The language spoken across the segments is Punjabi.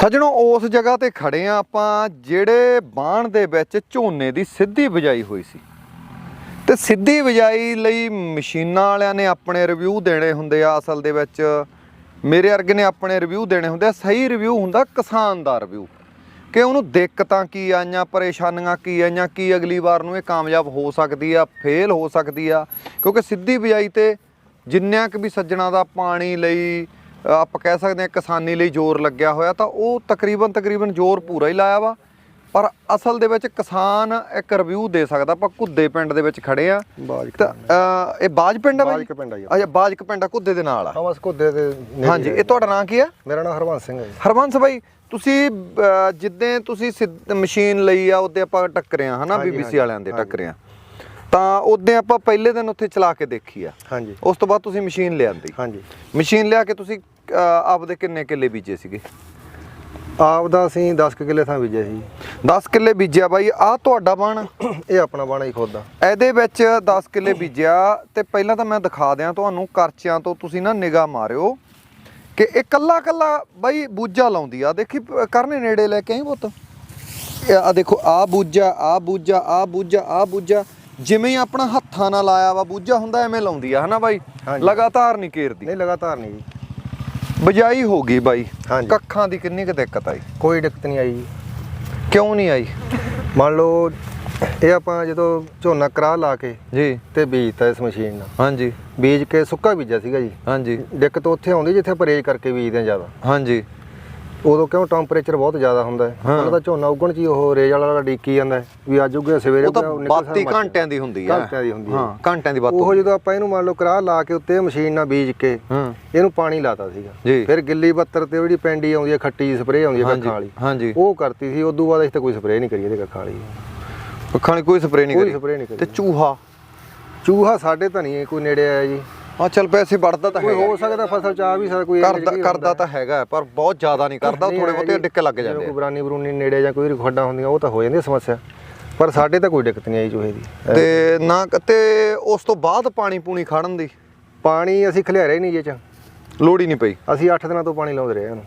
ਸੱਜਣੋ, ਉਸ ਜਗ੍ਹਾ ਤੇ ਖੜੇ ਆ ਆਪਾਂ ਜਿਹੜੇ ਬਾਣ ਦੇ ਵਿੱਚ ਝੋਨੇ ਦੀ ਸਿੱਧੀ ਬਿਜਾਈ ਹੋਈ ਸੀ। ਤੇ ਸਿੱਧੀ ਬਿਜਾਈ ਲਈ ਮਸ਼ੀਨਾਂ ਵਾਲਿਆਂ ਨੇ ਆਪਣੇ ਰਿਵਿਊ ਦੇਣੇ ਹੁੰਦੇ ਆ। ਅਸਲ ਦੇ ਵਿੱਚ ਮੇਰੇ ਵਰਗੇ ਨੇ ਆਪਣੇ ਰਿਵਿਊ ਦੇਣੇ ਹੁੰਦੇ ਆ। ਸਹੀ ਰਿਵਿਊ ਹੁੰਦਾ ਕਿਸਾਨ ਦਾ ਰਿਵਿਊ ਕਿ ਉਹਨੂੰ ਦਿੱਕਤਾਂ ਕੀ ਆਈਆਂ, ਪਰੇਸ਼ਾਨੀਆਂ ਕੀ ਆਈਆਂ, ਕੀ ਅਗਲੀ ਵਾਰ ਨੂੰ ਇਹ ਕਾਮਯਾਬ ਹੋ ਸਕਦੀ ਆ ਫੇਲ ਹੋ ਸਕਦੀ ਆ। ਕਿਉਂਕਿ ਸਿੱਧੀ ਬਿਜਾਈ ਤੇ ਜਿੰਨਿਆਂ ਕੁ ਵੀ ਸੱਜਣਾ ਦਾ ਪਾਣੀ ਲਈ ਆਪਾਂ ਕਹਿ ਸਕਦੇ ਹਾਂ ਕਿਸਾਨੀ ਲਈ ਜ਼ੋਰ ਲੱਗਿਆ ਹੋਇਆ ਤਾਂ ਉਹ ਤਕਰੀਬਨ ਤਕਰੀਬਨ ਜ਼ੋਰ ਪੂਰਾ ਹੀ ਲਾਇਆ ਵਾ। ਪਰ ਅਸਲ ਦੇ ਵਿੱਚ ਕਿਸਾਨ ਇੱਕ ਰਿਵਿਊ ਦੇ ਸਕਦਾ ਆਪਾਂ ਕੁੱਦੇ ਪਿੰਡ ਦੇ ਵਿੱਚ ਖੜੇ ਆ। ਇਹ ਬਾਜ ਪਿੰਡ ਆ ਬਾਈ? ਬਾਜਕ ਪਿੰਡ ਆ। ਅੱਛਾ ਬਾਜਕ ਪਿੰਡ ਆ ਕੁੱਦੇ ਦੇ ਨਾਲ ਆ। ਹਾਂ ਬਸ ਘੁੱਦੇ ਦੇ ਹਾਂਜੀ ਇਹ ਤੁਹਾਡਾ ਨਾਂ ਕੀ ਆ? ਮੇਰਾ ਨਾਮ ਹਰਵੰਸ ਸਿੰਘ ਹੈ ਹਰਵੰਸ ਬਾਈ ਤੁਸੀਂ ਜਿੱਦਾਂ ਤੁਸੀਂ ਮਸ਼ੀਨ ਲਈ ਆ ਉਹਦੇ ਆਪਾਂ ਟੱਕਰੇ ਆ ਹਨਾ ਬੀਬੀਸੀ ਵਾਲਿਆਂ ਦੇ। ਟੱਕਰੇ ਆ। ਤਾਂ ਉਹਦੇ ਆਪਾਂ ਪਹਿਲੇ ਦਿਨ ਉੱਥੇ ਚਲਾ ਕੇ ਦੇਖੀ ਆ। ਹਾਂਜੀ। ਉਸ ਤੋਂ ਬਾਅਦ ਤੁਸੀਂ ਮਸ਼ੀਨ ਲਿਆਂਦੀ। ਹਾਂਜੀ। ਮਸ਼ੀਨ ਲਿਆ ਕੇ ਤੁਸੀਂ ਆਪਦੇ ਕਿੰਨੇ ਕਿੱਲੇ ਬੀਜੇ ਸੀਗੇ? ਆਪ ਦਾ ਅਸੀਂ 10 ਕੁ ਕਿੱਲੇ ਥਾਂ ਬੀਜਿਆ ਸੀ 10 ਕਿੱਲੇ ਬੀਜਿਆ ਬਾਈ ਆ ਤੁਹਾਡਾ ਬਣ? ਇਹ ਆਪਣਾ ਬਾਣਾ ਹੀ ਖੁਦ ਦਾ। ਇਹਦੇ ਵਿੱਚ 10 ਕਿੱਲੇ ਬੀਜਿਆ ਤੇ ਪਹਿਲਾਂ ਤਾਂ ਮੈਂ ਦਿਖਾ ਦਿਆਂ ਤੁਹਾਨੂੰ ਕਰਚਿਆਂ ਤੋਂ ਤੁਸੀਂ ਨਾ ਨਿਗਾਹ ਮਾਰਿਓ ਕਿ ਇਹ ਕੱਲਾ ਕੱਲਾ ਬਾਈ ਬੂਜਾ ਲਾਉਂਦੀ ਆ। ਦੇਖੀ ਕਰਨੇ ਨੇੜੇ ਲੈ ਕੇ ਆਈ ਪੁੱਤ। ਆ ਦੇਖੋ ਆ ਬੂਜਾ ਆ ਬੂਜਾ ਆ ਬੂਜਾ ਆ ਬੂਜਾ ਜਿਵੇਂ ਆਪਣਾ ਹੱਥਾਂ ਨਾਲ ਲਾਇਆ ਵਾ ਬੂਜਾ ਹੁੰਦਾ ਐਵੇਂ ਲਾਉਂਦੀ ਆ ਹਨਾ ਬਾਈ। ਲਗਾਤਾਰ ਨਹੀਂ ਘੇਰਦੀ। ਨਹੀਂ ਲਗਾਤਾਰ ਨਹੀਂ ਜੀ। ਬਜਾਈ ਹੋ ਗਈ ਬਾਈ। ਹਾਂਜੀ। ਕੱਖਾਂ ਦੀ ਕਿੰਨੀ ਕੁ ਦਿੱਕਤ ਆਈ? ਕੋਈ ਦਿੱਕਤ ਨਹੀਂ ਆਈ ਕਿਉਂ ਨਹੀਂ ਆਈ? ਮੰਨ ਲਓ ਇਹ ਆਪਾਂ ਜਦੋਂ ਝੋਨਾ ਕਰਾ ਲਾ ਕੇ ਜੀ। ਤੇ ਬੀਜਤਾ ਇਸ ਮਸ਼ੀਨ ਨਾਲ। ਹਾਂਜੀ। ਬੀਜ ਕੇ ਸੁੱਕਾ ਬੀਜਿਆ ਸੀਗਾ ਜੀ। ਹਾਂਜੀ। ਦਿੱਕਤ ਉੱਥੇ ਆਉਂਦੀ ਜਿੱਥੇ ਪਰੇਜ ਕਰਕੇ ਬੀਜਦੇ ਆ ਜ਼ਿਆਦਾ। ਹਾਂਜੀ। ਉਦੋਂ ਕਿਉਂ ਟੈਂਪਰੇਚਰ ਬਹੁਤ ਜ਼ਿਆਦਾ ਹੁੰਦਾ ਹੈ? ਹਾਂ। ਉਹਨਾਂ ਦਾ ਝੋਨਾ ਉੱਗਣ ਚ ਹੀ ਉਹ ਰੇਜ ਵਾਲਾ ਡੀਕੀ ਜਾਂਦਾ ਹੈ ਵੀ ਅੱਜ ਉੱਗੇ ਸਵੇਰੇ ਉਹ ਤਾਂ ਉੱਗਿਆ, ਨਿਕਲ ਸਾਰਾ 32 ਮੱਚ ਘੰਟਿਆਂ ਦੀ ਹੁੰਦੀ ਆ। ਘੰਟਿਆਂ ਦੀ ਹੁੰਦੀ ਹੈ। ਹਾਂ ਘੰਟਿਆਂ ਦੀ ਬਾਤ ਉਹ ਜਦੋਂ ਆਪਾਂ ਇਹਨੂੰ ਮੰਨ ਲਓ ਕਰਾ ਲਾ ਕੇ ਉੱਤੇ ਮਸ਼ੀਨ ਨਾਲ ਬੀਜ ਕੇ ਹਾਂ। ਇਹਨੂੰ ਪਾਣੀ ਲਾਤਾ ਸੀਗਾ। ਜੀ। ਫਿਰ ਗਿੱਲੀ ਬੱਤਰ ਤੇ ਜਿਹੜੀ ਪੈਂਡੀ ਆਉਂਦੀ ਹੈ ਖੱਟੀ ਸਪਰੇਅ ਆਉਂਦੀ ਹੈ ਕੱਖਾਂ ਵਾਲੀ ਹਾਂਜੀ। ਉਹ ਕਰਤੀ ਸੀ। ਉਦੋਂ ਬਾਅਦ ਅਸੀਂ ਤਾਂ ਕੋਈ ਸਪਰੇਅ ਨਹੀਂ ਕਰੀ ਇਹਦੇ ਕੱਖਾਂ ਵਾਲੀ। ਅੱਖਾਂ ਦੀ ਕੋਈ ਸਪਰੇ ਨਹੀਂ ਕੋਈ ਕਰੀ। ਸਪਰੇਅ ਨਹੀਂ ਤੇ ਕਰੀ ਚੂਹਾ? ਚੂਹਾ ਸਾਡੇ ਤਾਂ ਨਹੀਂ ਕੋਈ ਨੇੜੇ ਆਇਆ ਜੀ। ਆ ਚੱਲ ਪੈਸੇ ਵੜਦਾ ਤਾਂ ਕੋਈ ਹੈਗਾ। ਹੋ ਸਕਦਾ ਫਸਲ ਚ ਆ ਵੀ ਸਕਦਾ ਕੋਈ ਕਰਦਾ ਕਰਦਾ ਤਾਂ ਹੈਗਾ ਪਰ ਬਹੁਤ ਜ਼ਿਆਦਾ ਨਹੀਂ ਕਰਦਾ ਥੋੜੇ ਬਹੁਤੇ ਡਿੱਕੇ ਲੱਗ ਜਾਂਦੇ ਕੋਈ। ਬਰਾਨੀ ਬਰੂਨੀ ਨੇੜੇ ਜਾਂ ਕੋਈ ਖੱਡਾਂ ਹੁੰਦੀਆਂ ਉਹ ਤਾਂ ਹੋ ਜਾਂਦੀ ਹੈ ਸਮੱਸਿਆ। ਪਰ ਸਾਡੇ ਤਾਂ ਕੋਈ ਦਿੱਕਤ ਨਹੀਂ ਆਈ ਚੂਹੇ ਦੀ। ਤੇ ਨਾ ਤੇ ਉਸ ਤੋਂ ਬਾਅਦ ਪਾਣੀ ਪੂਣੀ ਖੜਨ ਦੀ? ਪਾਣੀ ਅਸੀਂ ਖਲਿਆਰਿਆ ਹੀ ਨਹੀਂ ਜੇ ਚ। ਲੋੜ ਹੀ ਨਹੀਂ ਪਈ। ਅਸੀਂ 8 ਦਿਨਾਂ ਤੋਂ ਪਾਣੀ ਲਾਉਂਦੇ ਰਹੇ ਇਹਨੂੰ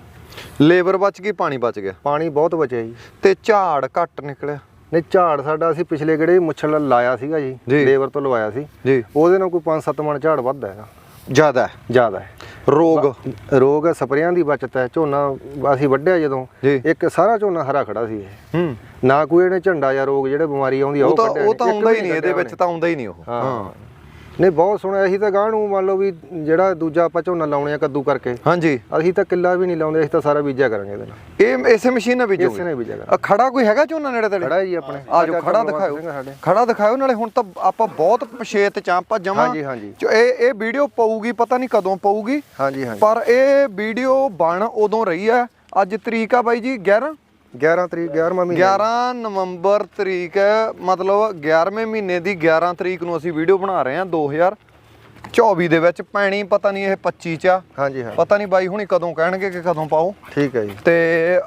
ਲੇਬਰ ਬਚ ਗਈ ਪਾਣੀ ਬਚ ਗਿਆ। ਪਾਣੀ ਬਹੁਤ ਬਚਿਆ ਜੀ। ਤੇ ਝਾੜ ਘੱਟ ਨਿਕਲਿਆ। ਨਹੀਂ ਝਾੜ ਸਾਡਾ ਅਸੀਂ ਪਿਛਲੇ ਕਿਹੜੇ ਮੁੱਛਲ ਲਾਇਆ ਸੀਗਾ ਜੀ। ਲੇਬਰ ਤੋਂ ਲਵਾਇਆ ਸੀ। ਜੀ। ਉਹਦੇ ਨਾਲ ਕੋਈ 5-7 ਮਣ ਝਾੜ ਵੱਧਦਾ ਹੈਗਾ। ਜ਼ਿਆਦਾ। ਜ਼ਿਆਦਾ ਰੋਗ। ਰੋਗ ਸਪਰੇਆਂ ਦੀ ਬਚਤ ਹੈ ਝੋਨਾ ਅਸੀਂ ਵੱਢਿਆ ਜਦੋਂ। ਇੱਕ ਸਾਰਾ ਝੋਨਾ ਹਰਾ ਖੜਾ ਸੀ ਇਹ। ਹੂੰ। ਨਾ ਕੋਈ ਇਹਨੇ ਝੰਡਾ ਜਾਂ ਰੋਗ ਜਿਹੜੇ ਬਿਮਾਰੀ ਆਉਂਦੀ ਆ ਉਹ ਉਹ ਤਾਂ ਆਉਂਦਾ ਹੀ ਨਹੀਂ ਇਹਦੇ ਵਿੱਚ ਤਾਂ ਆਉਂਦਾ ਹੀ ਨਹੀਂ ਉਹ। ਹਾਂ। ਨਹੀਂ ਬਹੁਤ ਸੋਹਣਾ ਅਸੀਂ ਤਾਂ ਗਾਂ ਨੂੰ ਮੰਨ ਲਓ ਵੀ ਜਿਹੜਾ ਦੂਜਾ ਆਪਾਂ ਝੋਨਾ ਲਾਉਣੇ ਆ ਕੱਦੂ ਕਰਕੇ। ਹਾਂਜੀ। ਅਸੀਂ ਤਾਂ ਕਿੱਲਾ ਵੀ ਨਹੀਂ ਲਾਉਂਦੇ ਅਸੀਂ ਤਾਂ ਸਾਰਾ ਬੀਜਿਆ ਕਰਾਂਗੇ ਇਹਦੇ ਨਾਲ। ਇਹ ਇਸੇ ਮਸ਼ੀਨ ਨਾਲ ਬੀਜੋਗੇ? ਇਸੇ ਨੇ ਬੀਜਿਆ ਕਰਾਂਗੇ। ਆ ਖੜਾ ਕੋਈ ਹੈਗਾ ਝੋਨਾ ਨੇੜੇ ਤੇੜੇ? ਖੜਾ ਜੀ ਆਪਣੇ। ਆ ਖੜਾ ਦਿਖਾਓ ਖੜਾ ਦਿਖਾਓ ਨਾਲੇ ਹੁਣ ਤਾਂ ਆਪਾਂ ਬਹੁਤ ਪਛੇਤ ਚ ਆਪਾਂ ਜਮਾ ਹਾਂਜੀ, ਹਾਂਜੀ। ਇਹ ਇਹ ਵੀਡੀਓ ਪਊਗੀ ਪਤਾ ਨਹੀਂ ਕਦੋਂ ਪਊਗੀ। ਹਾਂਜੀ ਹਾਂਜੀ। ਪਰ ਇਹ ਵੀਡੀਓ ਬਣ ਉਦੋਂ ਰਹੀ ਆ ਅੱਜ ਤਰੀਕ ਆ ਬਾਈ ਜੀ 11 11 ਤਰੀਕ 11ਵਾਂ ਮਹੀਨਾ। 11 ਨਵੰਬਰ ਤਰੀਕ ਹੈ ਮਤਲਬ 11ਵੇਂ ਮਹੀਨੇ ਦੀ 11 ਤਰੀਕ ਨੂੰ ਅਸੀਂ ਵੀਡੀਓ ਬਣਾ ਰਹੇ ਹਾਂ 2024 ਦੇ ਵਿੱਚ। ਪੈਣੀ ਪਤਾ ਨਹੀਂ ਇਹ 25 ਚ ਆ। ਹਾਂਜੀ ਹਾਂ ਪਤਾ ਨਹੀਂ ਬਾਈ ਹੁਣੀ ਕਦੋਂ ਕਹਿਣਗੇ ਕਿ ਕਦੋਂ ਪਾਓ। ਠੀਕ ਹੈ ਜੀ। ਤੇ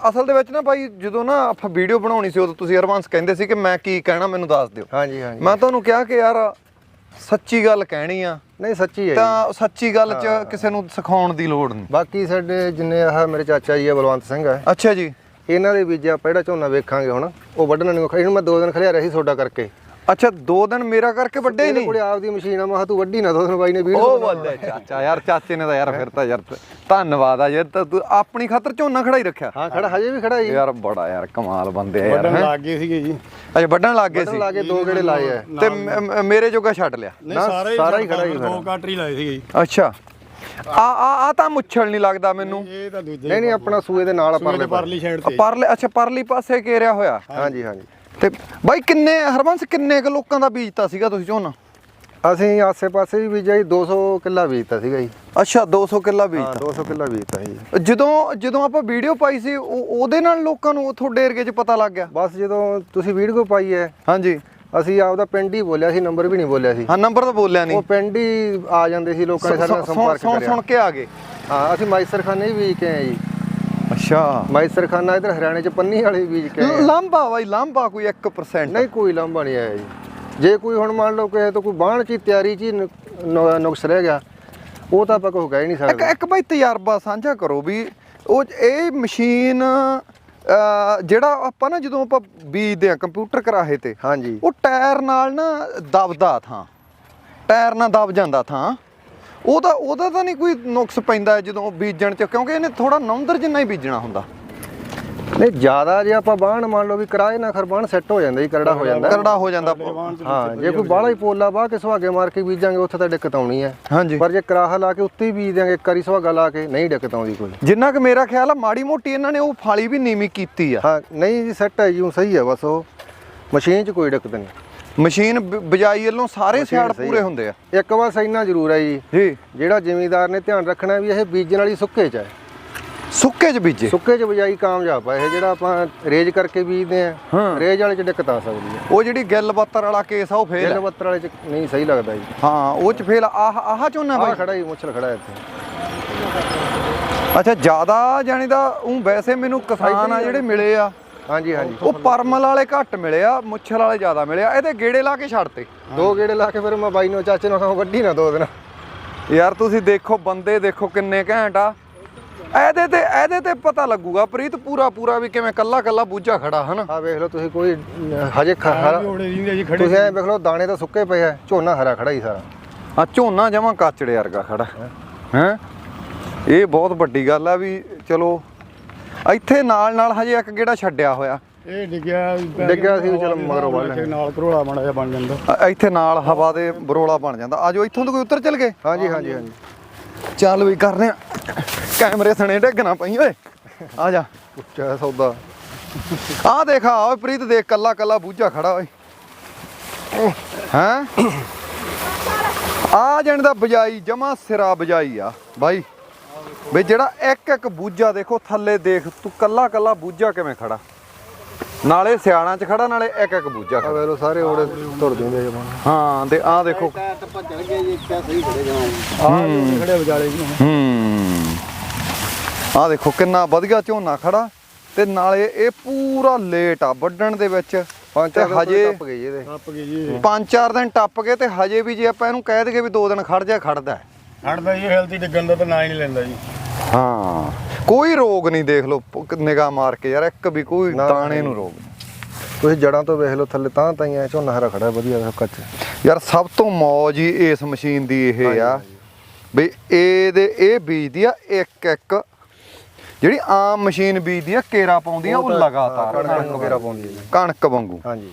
ਅਸਲ ਦੇ ਵਿੱਚ ਨਾ ਬਾਈ ਜਦੋਂ ਨਾ ਆਪਾਂ ਵੀਡੀਓ ਬਣਾਉਣੀ ਸੀ ਉਦੋਂ ਤੁਸੀਂ ਹਰਵੰਸ ਕਹਿੰਦੇ ਸੀ ਕਿ ਮੈਂ ਕੀ ਕਹਿਣਾ ਮੈਨੂੰ ਦੱਸ ਦਿਓ। ਹਾਂਜੀ ਹਾਂਜੀ। ਮੈਂ ਤੁਹਾਨੂੰ ਕਿਹਾ ਕਿ ਯਾਰ ਸੱਚੀ ਗੱਲ ਕਹਿਣੀ ਆ। ਨਹੀਂ ਸੱਚੀ ਹੈ ਤਾਂ ਸੱਚੀ ਗੱਲ 'ਚ ਕਿਸੇ ਨੂੰ ਸਿਖਾਉਣ ਦੀ ਲੋੜ ਨਹੀਂ। ਬਾਕੀ ਸਾਡੇ ਜਿੰਨੇ ਆਹ ਮੇਰੇ ਚਾਚਾ ਜੀ ਆ ਬਲਵੰਤ ਸਿੰਘ ਆ। ਅੱਛਾ ਜੀ। ਇਹਨਾਂ ਦੇ ਬੀਜਿਆ ਪਹਿੜਾ ਝੋਨਾ ਵੇਖਾਂਗੇ ਹੁਣ ਉਹ ਵੱਢਣਾ ਨਹੀਂ ਇਹਨੂੰ ਮੈਂ ਦੋ ਦਿਨ ਖਲਿਆ ਰਿਹਾ ਸੀ ਸੋਡਾ ਕਰਕੇ। ਅੱਛਾ ਦੋ ਦਿਨ ਮੇਰਾ ਕਰਕੇ ਵੱਡੇ ਨਹੀਂ? ਕੋਲੇ ਆਪਦੀ ਮਸ਼ੀਨ ਆ ਮੈਂ ਕਿਹਾ ਤੂੰ ਵੱਢੀ ਨਾ ਦੋ ਦਿਨ ਬਾਈ ਨੇ ਵੀਡੀਓ ਉਹ ਬੱਲੇ ਚਾਚਾ ਯਾਰ ਚਾਚੇ ਨੇ ਤਾਂ ਯਾਰ ਫਿਰ ਤਾਂ ਯਾਰ ਧੰਨਵਾਦ ਆ ਯਾਰ ਤਾਂ ਆਪਣੀ ਖਾਤਰ ਝੋਨਾ ਖੜਾ ਹੀ ਰੱਖਿਆ। ਹਾਂ ਖੜਾ ਹਜੇ ਵੀ ਖੜਾ ਜੀ ਯਾਰ ਬੜਾ ਯਾਰ ਕਮਾਲ ਬੰਦੇ ਆ ਯਾਰ ਵੱਢਣ ਹੈਂ? ਲੱਗ ਗਏ ਸੀਗੇ ਜੀ। ਅੱਛਾ ਵੱਢਣ ਲੱਗ ਗਏ ਵੱਢਣ ਸੀ। ਲਾ ਕੇ ਦੋ ਗੇੜੇ ਲਾਏ ਆ। ਤੇ ਮੇਰੇ ਜੋਗਾ ਛੱਡ ਲਿਆ। ਨਾ, ਸਾਰਾ ਹੀ ਹੀ ਖੜਾ ਹੀ ਦੋ ਕਾਟਰੀ ਲਾਏ ਸੀਗੇ ਜੀ। ਅੱਛਾ। ਆ ਆ ਆ ਤਾਂ ਮੁੱਛਲ ਨਹੀਂ ਲੱਗਦਾ ਮੈਨੂੰ। ਇਹ ਤਾਂ ਦੂਜੇ ਨਹੀਂ ਨਹੀਂ ਆਪਣਾ ਸੂਏ ਦੇ ਨਾਲ ਪਰਲੇ ਪਰਲੀ ਸਾਈਡ ਤੇ। ਪਰਲੇ ਅੱਛਾ ਪਰਲੀ ਪਾਸੇ ਘੇਰਿਆ ਹੋਇਆ। ਹਾਂਜੀ ਹਾਂਜੀ। ਤੇ ਬਾਈ ਕਿੰਨੇ ਹਰਬੰਸ ਕਿੰਨੇ ਕੁ ਲੋਕਾਂ ਦਾ ਬੀਜਤਾ ਸੀਗਾ ਤੁਸੀਂ ਝੋਨਾ? ਅਸੀਂ ਆਸੇ-ਪਾਸੇ ਵੀ ਬੀਜਿਆ ਜੀ 200 ਕਿੱਲਾ ਬੀਜਤਾ ਸੀਗਾ ਜੀ। ਅੱਛਾ 200 ਕਿੱਲਾ ਹਾਂ ਬੀਜਤਾ। 200 ਕਿੱਲਾ ਬੀਜਤਾ ਜੀ। ਜਦੋਂ ਜਦੋਂ ਆਪਾਂ ਵੀਡੀਓ ਪਾਈ ਸੀ ਉਹ- ਉਹਦੇ ਨਾਲ ਲੋਕਾਂ ਨੂੰ ਤੁਹਾਡੇ ਏਰੀਏ 'ਚ ਪਤਾ ਲੱਗ ਗਿਆ? ਬਸ ਜਦੋਂ ਤੁਸੀਂ ਵੀਡੀਓ ਪਾਈ ਹੈ ਹਾਂਜੀ। ਅਸੀਂ ਆਪਦਾ ਪਿੰਡ ਹੀ ਬੋਲਿਆ ਸੀ ਨੰਬਰ ਵੀ ਨਹੀਂ ਬੋਲਿਆ ਸੀ। ਹਾਂ ਨੰਬਰ ਤਾਂ ਬੋਲਿਆ ਨਹੀਂ। ਉਹ ਪਿੰਡ ਹੀ ਆ ਜਾਂਦੇ ਸੀ ਲੋਕਾਂ ਨੇ ਸਾਡੇ ਨਾਲ ਸੰਪਰਕ ਕਰਿਆ। ਸੁਣ ਕੇ ਆ ਗਏ। ਹਾਂ ਅਸੀਂ ਮਾਈਸਰਖਾਨੇ ਵੀ ਬੀਜ ਕੇ ਆਏ ਜੀ। ਅੱਛਾ। ਮਾਈਸਰਖਾਨਾ ਇਧਰ ਹਰਿਆਣੇ ਚ ਪੰਨੀ ਵਾਲੇ ਬੀਜ ਕੇ ਆਏ। ਲਾਂਬਾ ਬਾਈ ਲਾਂਬਾ ਕੋਈ 1% ਨਹੀਂ ਕੋਈ ਲਾਂਭਾ ਨਹੀਂ ਆਇਆ ਜੀ। ਜੇ ਕੋਈ ਹੁਣ ਮੰਨ ਲਓ ਕਿਸੇ ਤੋਂ ਕੋਈ ਬਾਣ ਚ ਹੀ ਤਿਆਰੀ ਚ ਹੀ ਨੁਕਸ ਰਹਿ ਗਿਆ ਉਹ ਤਾਂ ਆਪਾਂ ਕੋਈ ਕਹਿ ਹੀ ਨਹੀਂ ਇੱਕ ਸਕਦੇ ਇੱਕ ਬਾਈ ਤਜਰਬਾ ਸਾਂਝਾ ਕਰੋ ਵੀ ਉਹ ਇਹ ਮਸ਼ੀਨ ਜਿਹੜਾ ਆਪਾਂ ਨਾ ਜਦੋਂ ਆਪਾਂ ਬੀਜਦੇ ਆ ਕੰਪਿਊਟਰ ਕਰਾਹੇ ਤੇ, ਹਾਂਜੀ। ਉਹ ਟਾਇਰ ਨਾਲ ਨਾ ਦਬਦਾ ਥਾਂ। ਟਾਇਰ ਨਾਲ ਦਬ ਜਾਂਦਾ ਥਾਂ। ਉਹਦਾ ਉਹਦਾ ਤਾਂ ਨਹੀਂ ਕੋਈ ਨੁਕਸ ਪੈਂਦਾ ਜਦੋਂ ਬੀਜਣ ਚ, ਕਿਉਂਕਿ ਇਹਨੇ ਥੋੜਾ ਨੌਂਦਰ ਜਿੰਨਾ ਹੀ ਬੀਜਣਾ ਹੁੰਦਾ। ਨਹੀਂ ਜ਼ਿਆਦਾ ਜੇ ਆਪਾਂ ਬਾਣ ਮੰਨ ਲਓ ਵੀ ਕਿਰਾਏ ਨਾਲ ਖਰਬਾਨ ਸੈੱਟ ਹੋ ਜਾਂਦਾ ਜੀ ਕਰੜਾ ਹੋ ਜਾਂਦਾ। ਕਰੜਾ ਹੋ ਜਾਂਦਾ ਹਾਂ ਜੇ ਕੋਈ ਬਾਹਲਾ ਹੀ ਪੋਲਾ ਬਾਹ ਕੇ ਸੁਹਾਗੇ ਮਾਰ ਕੇ ਬੀਜਾਂਗੇ ਉੱਥੇ ਤਾਂ ਦਿੱਕਤ ਆਉਣੀ ਹੈ। ਹਾਂਜੀ। ਪਰ ਜੇ ਕਰਾਹਾ ਲਾ ਕੇ ਉੱਤੇ ਹੀ ਬੀਜ ਦਿਆਂਗੇ ਇੱਕ ਵਾਰੀ ਸੁਹਾਗਾ ਲਾ ਕੇ ਨਹੀਂ ਦਿੱਕਤ ਆਉਂਦੀ ਕੋਈ। ਜਿੰਨਾ ਕਿ ਮੇਰਾ ਖਿਆਲ ਆ ਮਾੜੀ ਮੋਟੀ ਇਹਨਾਂ ਨੇ ਉਹ ਫਾਲੀ ਵੀ ਨੀਵੀਂ ਕੀਤੀ ਆ। ਹਾਂ ਨਹੀਂ ਜੀ ਸੈੱਟ ਹੈ ਜੀ ਊਂ ਸਹੀ ਹੈ ਬਸ ਉਹ ਮਸ਼ੀਨ 'ਚ ਕੋਈ ਦਿੱਕਤ ਨਹੀਂ। ਮਸ਼ੀਨ ਬਿਜਾਈ ਵੱਲੋਂ ਸਾਰੇ ਸਿਆੜ ਪੂਰੇ। ਹੁੰਦੇ ਆ। ਇੱਕ ਬਸ ਇੰਨਾ ਜ਼ਰੂਰ ਹੈ ਜੀ। ਜੀ। ਜਿਹੜਾ ਜ਼ਿਮੀਂਦਾਰ ਨੇ ਧਿਆਨ ਰੱਖਣਾ ਵੀ ਇਹ ਬੀਜਣ ਵਾਲੀ ਸੁੱਕੇ 'ਚ ਹੈ। ਸੁੱਕੇ ਚ ਬੀਜੇ? ਸੁੱਕੇ 'ਚ ਬਜਾਈ ਕਾਮਯਾਬ ਹੈ ਇਹ ਜਿਹੜਾ ਆਪਾਂ ਰੇਜ ਕਰਕੇ ਬੀਜਦੇ ਆ। ਰੇਜ ਵਾਲੇ 'ਚ ਦਿੱਕਤ ਆ ਸਕਦੀ ਹੈ ਉਹ ਜਿਹੜੀ ਗਿੱਲ ਬੱਤਰ ਵਾਲਾ ਕੇਸ ਆ ਉਹ ਫੇਲ ਆ। ਬੱਤਰ ਵਾਲੇ 'ਚ ਨਹੀਂ ਸਹੀ ਲੱਗਦਾ ਜੀ। ਹਾਂ ਉਹ ਚ ਫੇਲ ਆਹ ਆਹ ਝੋਨਾ ਬਾਈ? ਖੜਾ ਹੀ ਮੁੱਛਲ ਖੜਾ ਇੱਥੇ। ਅੱਛਾ ਜ਼ਿਆਦਾ ਜਾਣੀ ਦਾ ਉਹ ਵੈਸੇ ਮੈਨੂੰ ਕਿਸਾਨ ਆ ਜਿਹੜੇ ਮਿਲੇ ਆ। ਹਾਂਜੀ ਹਾਂਜੀ। ਉਹ ਪਰਮਲ ਵਾਲੇ ਘੱਟ ਮਿਲੇ ਆ ਮੁੱਛਲ ਵਾਲੇ ਜ਼ਿਆਦਾ ਮਿਲੇ ਆ। ਇਹਦੇ ਗੇੜੇ ਲਾ ਕੇ ਛੱਡਤੇ। ਦੋ ਗੇੜੇ ਲਾ ਕੇ ਫਿਰ ਮੈਂ ਬਾਈ ਨੂੰ ਚਾਚੇ ਨੂੰ ਕਹਾਂ ਗੱਡੀ ਨਾ ਦੋ ਦਿਨ। ਯਾਰ ਤੁਸੀਂ ਦੇਖੋ ਬੰਦੇ ਦੇਖੋ ਕਿੰਨੇ ਘੈਂਟ ਆ। ਇਹਦੇ ਤੇ ਇਹਦੇ ਤੇ ਪਤਾ ਲੱਗੂਗਾ ਪ੍ਰੀਤ ਪੂਰਾ ਪੂਰਾ ਵੀ ਕਿਵੇਂ ਕੱਲਾ ਕੱਲਾ ਬੂਝਾ ਖੜਾ ਹਨਾ? ਆ ਵੇਖ ਲਓ ਤੁਸੀਂ ਕੋਈ ਹਜੇ ਜੀ ਖੜੇ ਤੁਸੀਂ ਐ ਵੇਖ ਲਓ ਦਾਣੇ ਤਾਂ ਸੁੱਕੇ ਪਏ ਆ ਝੋਨਾ ਹਰਾ ਖੜਾ ਹੀ ਸਾਰਾ। ਆ ਝੋਨਾ ਜਮਾ ਕਾਚੜੇ ਵਰਗਾ ਖੜਾ। ਹੈ? ਇਹ ਬਹੁਤ ਵੱਡੀ ਗੱਲ ਆ ਵੀ ਚਲੋ ਇੱਥੇ ਨਾਲ ਨਾਲ ਹਜੇ ਇੱਕ ਗੇੜਾ ਛੱਡਿਆ ਹੋਇਆ। ਇਹ ਡਿੱਗਿਆ ਡਿੱਗਿਆ ਸੀ, ਚਲੋ ਮਗਰੋਂ ਵੱਢ ਲੈਣਾ। ਨਾਲ ਕਰੋਲਾ ਮਾੜਾ ਜਿਹਾ ਬਣ ਜਾਂਦਾ। ਇੱਥੇ ਨਾਲ ਹਵਾ ਦੇ ਬਰੋਲਾ ਬਣ ਜਾਂਦਾ। ਆਜੋ ਇੱਥੋਂ ਤੋਂ ਕੋਈ ਉੱਤਰ ਚਲ ਗਏ? ਹਾਂਜੀ ਹਾਂਜੀ ਹਾਂਜੀ। ਚੱਲ ਵੀ ਕਰਨੇ ਆ। ਕੈਮਰੇ ਸਣੇ ਡੇਗਣਾ ਪਈ ਓਏ। ਆ ਜਾ। ਉੱਚਾ ਸੌਦਾ। ਆ ਦੇਖ ਆ ਓਏ ਪ੍ਰੀਤ ਦੇਖ ਕੱਲਾ ਕੱਲਾ ਬੂਝਾ ਖੜਾ ਓਏ। ਹੈਂ? ਆ ਜਣ ਦਾ ਬਜਾਈ ਜਮਾ ਸਿਰਾ ਬਜਾਈ ਆ ਬਾਈ। ਵੀ ਜਿਹੜਾ ਇੱਕ ਇੱਕ ਬੂਝਾ ਦੇਖੋ ਥੱਲੇ ਦੇਖ ਤੂੰ ਕੱਲਾ ਕੱਲਾ ਬੂਝਾ ਕਿਵੇਂ ਖੜਾ? ਨਾਲੇ ਸਿਆਣਾ ਚ ਖੜਾ ਨਾਲੇ ਇੱਕ ਇੱਕ ਬੂਝਾ ਆ ਖੜਾ ਵੇਖ ਲਓ ਸਾਰੇ ਓੜੇ ਤੁਰ ਜਾਂਦੇ ਜਮਾਂ। ਹਾਂ ਤੇ ਆ ਦੇਖੋ। ਆਹ ਜੋ ਖੜੇ ਵਿਚਾਲੇ ਜੀ ਹੂੰ। ਆ ਦੇਖੋ ਕਿੰਨਾ ਵਧੀਆ ਝੋਨਾ ਖੜਾ ਤੇ ਨਾਲੇ ਇਹ ਪੂਰਾ ਲੇਟ ਆ ਵੱਢਣ ਦੇ ਵਿੱਚ ਪੰਜ ਤੇ ਚਾਰ ਦਿਨ ਹਜੇ ਟੱਪ ਗਏ ਜੀ ਇਹਦੇ ਟੱਪ ਗਏ ਜੀ ਪੰਜ ਚਾਰ ਦਿਨ ਟੱਪ ਗਏ ਤੇ ਹਜੇ ਵੀ ਜੇ ਆਪਾਂ ਇਹਨੂੰ ਕਹਿ ਦਈਏ ਵੀ ਦੋ ਦਿਨ ਖੜ ਜਾ ਖੜਦਾ। ਹਟਦਾ ਜੀ ਹੈਲਥੀ ਡਿੱਗਣ ਦਾ ਤਾਂ ਨਾਂ ਹੀ ਨਹੀਂ ਲੈਂਦਾ ਜੀ ਹਾਂ ਕੋਈ ਰੋਗ ਨਹੀਂ ਦੇਖ ਲਓ ਨਿਗਾਹ ਮਾਰ ਕੇ ਯਾਰ ਇੱਕ ਵੀ ਕੋਈ ਦਾਣੇ। ਨੂੰ ਰੋਗ ਨਹੀਂ। ਤੁਸੀਂ ਜੜਾਂ ਤੋਂ ਵੇਖ ਲਓ ਥੱਲੇ ਤਾਂ ਤਾਈਆਂ ਝੋਨਾ ਹਰਾ ਖੜਾ ਵਧੀਆ ਸੁੱਕਾ ਚ ਯਾਰ ਸਭ ਤੋਂ ਮੌਜ ਹੀ ਇਸ ਮਸ਼ੀਨ ਦੀ ਇਹ ਆ। ਵੀ ਇਹਦੇ ਇਹ ਬੀਜਦੀ ਆ ਇੱਕ ਇੱਕ ਜਿਹੜੀ ਆਮ ਮਸ਼ੀਨ ਬੀਜਦੀ ਆ ਕੇਰਾ ਪਾਉਂਦੀ ਆ ਉਹ ਲਗਾਤਾਰ ਕਣਕ ਕੇਰਾ ਪਾਉਂਦੀ ਹੈ ਜੀ। ਕਣਕ ਵਾਂਗੂ। ਹਾਂਜੀ।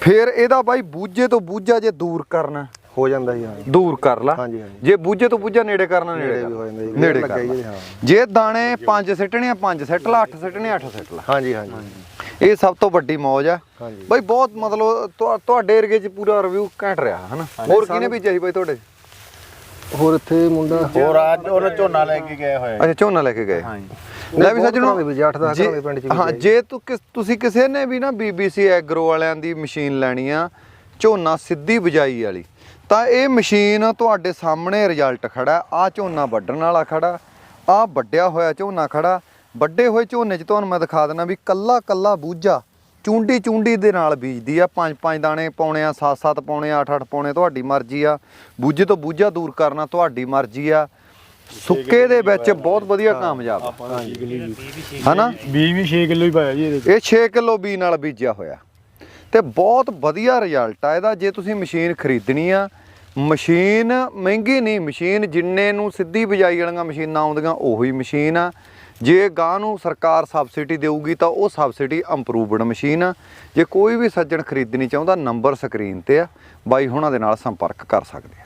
ਫਿਰ ਇਹਦਾ ਬਾਈ ਬੂਝੇ ਤੋਂ ਬੂਝਾ ਜੇ ਦੂਰ ਕਰਨਾ। ਹੋ ਜਾਂਦਾ ਜੀ ਹਾਂ ਦੂਰ ਕਰ ਲਾ। ਹਾਂਜੀ, ਹਾਂਜੀ। ਜੇ ਬੂਝੇ ਤੋਂ ਬੂਝਾ ਨੇੜੇ ਕਰਨਾ ਨੇੜੇ ਵੀ ਹੋ ਜਾਂਦਾ ਜੀ। ਨੇੜੇ ਕਰ ਜੀ, ਲਾ। ਹਾਂ। ਜੇ ਦਾਣੇ 5 ਸਿੱਟਣੇ ਆ 5 ਸਿੱਟ ਲਾ 8 ਸਿੱਟਣੇ 8 ਸਿੱਟ ਲਾ। ਹਾਂਜੀ ਹਾਂਜੀ। ਇਹ ਸਭ ਤੋਂ ਵੱਡੀ ਮੌਜ ਆ। ਹਾਂਜੀ। ਬਾਈ ਬਹੁਤ ਮਤਲਬ ਤੁਹਾ- ਤੁਹਾਡੇ ਏਰੀਏ 'ਚ ਪੂਰਾ ਰਿਵਿਊ ਘੈਂਟ ਰਿਹਾ ਹਨਾ? ਹੋਰ ਕਿਹਨੇ ਬੀਜਿਆ ਸੀ ਬਾਈ ਤੁਹਾਡੇ? ਹੋਰ ਇੱਥੇ ਮੁੰਡਾ ਹੋਰ ਅੱਜ ਉਹਨੇ ਝੋਨਾ ਲੈ ਕੇ ਗਏ ਹੋਏ। ਅੱਛਾ ਝੋਨਾ ਲੈ ਕੇ ਗਏ। ਨਹੀਂ, ਲੈ ਵੀ ਸੱਜਣੋ ਅੱਠ ਦਸ ਜੇ- ਘਰਾਂ ਦੇ ਪਿੰਡ 'ਚ ਹਾਂ। ਜੇ ਤੂੰ ਤੁਸੀਂ ਕਿਸੇ ਨੇ ਵੀ ਨਾ BBC ਐਗਰੋ ਵਾਲਿਆਂ ਦੀ ਮਸ਼ੀਨ ਲੈਣੀ ਆ ਝੋਨਾ ਸਿੱਧੀ ਬਿਜਾਈ ਵਾਲੀ ਤਾਂ ਇਹ ਮਸ਼ੀਨ ਤੁਹਾਡੇ ਸਾਹਮਣੇ ਰਿਜ਼ਲਟ ਖੜਾ ਆ ਝੋਨਾ ਵੱਢਣ ਵਾਲਾ ਖੜਾ ਆ ਵੱਡਿਆ ਹੋਇਆ ਝੋਨਾ ਖੜਾ ਵੱਡੇ ਹੋਏ ਝੋਨੇ 'ਚ ਤੁਹਾਨੂੰ ਮੈਂ ਦਿਖਾ ਦੇਣਾ ਵੀ ਕੱਲਾ ਕੱਲਾ ਬੂਝਾ ਚੁੰਡੀ ਚੁੰਡੀ ਦੇ ਨਾਲ ਬੀਜਦੀ ਆ ਪੰਜ ਪੰਜ ਦਾਣੇ ਪਾਉਣੇ ਆ ਸੱਤ ਸੱਤ ਪਾਉਣੇ ਆ ਅੱਠ ਅੱਠ ਪਾਉਣੇ ਤੁਹਾਡੀ ਮਰਜ਼ੀ ਆ ਬੂਝੇ ਤੋਂ ਬੂਝਾ ਦੂਰ ਕਰਨਾ ਤੁਹਾਡੀ ਮਰਜ਼ੀ ਆ ਸੁੱਕੇ ਦੇ ਵਿੱਚ ਬਹੁਤ ਵਧੀਆ ਕਾਮਯਾਬ ਆ। ਹਨਾ? ਬੀਜ ਵੀ 6 ਕਿਲੋ ਹੀ ਪਾਇਆ ਜੀ ਇਹਦੇ ਇਹ 6 ਕਿਲੋ ਬੀ ਨਾਲ ਬੀਜਿਆ ਹੋਇਆ। ਤੇ ਬਹੁਤ ਵਧੀਆ ਰਿਜ਼ਲਟ ਆ ਇਹਦਾ। ਜੇ ਤੁਸੀਂ ਮਸ਼ੀਨ ਖਰੀਦਣੀ ਆ ਮਸ਼ੀਨ ਮਹਿੰਗੀ ਨਹੀਂ ਮਸ਼ੀਨ ਜਿੰਨੇ ਨੂੰ ਸਿੱਧੀ ਬਿਜਾਈ ਵਾਲੀਆਂ ਮਸ਼ੀਨਾਂ ਆਉਂਦੀਆਂ ਉਹੀ ਮਸ਼ੀਨ ਆ। ਜੇ ਗਾਂ ਨੂੰ ਸਰਕਾਰ ਸਬਸਿਡੀ ਦੇਊਗੀ ਤਾਂ ਉਹ ਸਬਸਿਡੀ ਇੰਪਰੂਵਡ ਮਸ਼ੀਨ ਆ। ਜੇ ਕੋਈ ਵੀ ਸੱਜਣ ਖਰੀਦਣੀ ਚਾਹੁੰਦਾ ਨੰਬਰ ਸਕਰੀਨ ਤੇ ਆ। ਬਾਈ ਹੁਣਾਂ ਦੇ ਨਾਲ ਸੰਪਰਕ ਕਰ ਸਕਦੇ ਆ।